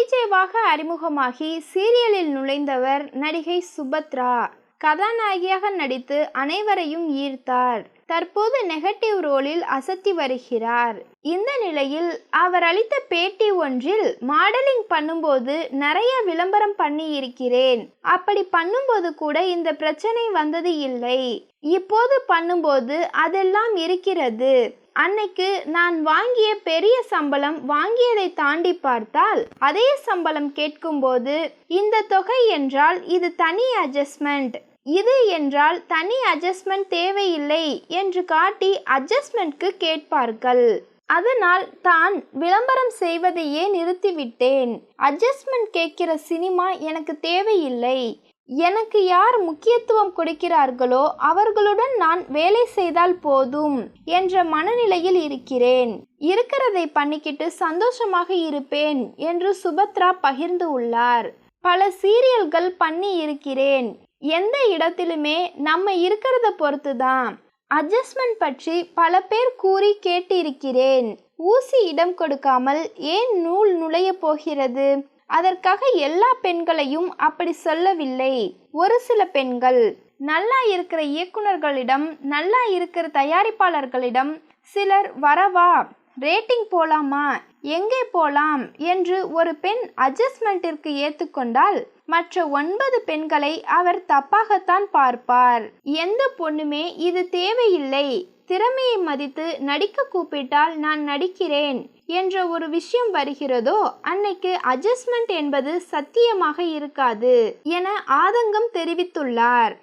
டிஜேவாக அறிமுகமாகி சீரியலில் நுழைந்தவர் நடிகை சுபத்ரா. கதாநாயகியாக நடித்து அனைவரையும் ஈர்த்தார். தற்போது நெகட்டிவ் ரோலில் அசத்தி வருகிறார். இந்த நிலையில் அவர் அளித்த பேட்டி ஒன்றில் மாடலிங் பண்ணும்போது நிறைய விளம்பரம் பண்ணி இருக்கிறேன் அப்படி பண்ணும்போது கூட இந்த பிரச்சனை வந்தது இல்லை. இப்போது பண்ணும்போது அதெல்லாம் இருக்கிறது. அன்னைக்கு நான் வாங்கிய பெரிய சம்பளம் வாங்கியதை தாண்டி பார்த்தால் அதே சம்பளம் கேட்கும்போது இந்த தொகை என்றால் இது தனி அட்ஜஸ்ட்மெண்ட் இது என்றால் தனி அட்ஜஸ்ட்மெண்ட் தேவையில்லை என்று காட்டி அட்ஜஸ்ட்மெண்ட்க்கு கேட்பார்கள். அதனால் தான் விளம்பரம் செய்வதையே நிறுத்திவிட்டேன். அட்ஜஸ்ட்மெண்ட் கேட்கிற சினிமா எனக்கு தேவையில்லை. எனக்கு யார் முக்கியத்துவம் கொடுக்கிறார்களோ அவர்களுடன் நான் வேலை செய்தால் போதும் என்ற மனநிலையில் இருக்கிறேன். இருக்கிறதை பண்ணிக்கிட்டு சந்தோஷமாக இருப்பேன் என்று சுபத்ரா பகிர்ந்து உள்ளார். பல சீரியல்கள் பண்ணி இருக்கிறேன். எந்த இடத்திலுமே நம்ம இருக்கிறத பொறுத்து தான் அட்ஜஸ்ட்மெண்ட் பற்றி பல பேர் கூறி கேட்டிருக்கிறேன். ஊசி இடம் கொடுக்காமல் ஏன் நூல் நுழைய போகிறது? அதற்காக எல்லா பெண்களையும் அப்படி சொல்லவில்லை. ஒரு சில பெண்கள் நல்லா இருக்கிற இயக்குனர்களிடம் நல்லா இருக்கிற தயாரிப்பாளர்களிடம் சிலர் வரவா ரேட்டிங் போலாமா? எங்கே போலாம்? என்று ஒரு பெண் அட்ஜஸ்ட்மெண்ட்டிற்கு ஏற்றுக்கொண்டால் மற்ற ஒன்பது பெண்களை அவர் தப்பாகத்தான் பார்ப்பார். எந்த பொண்ணுமே இது தேவையில்லை. திறமையை மதித்து நடிக்க கூப்பிட்டால் நான் நடிக்கிறேன் என்ற ஒரு விஷயம் வருகிறதோ அன்னைக்கு அட்ஜஸ்ட்மெண்ட் என்பது சத்தியமாக இருக்காது என ஆதங்கம் தெரிவித்துள்ளார்.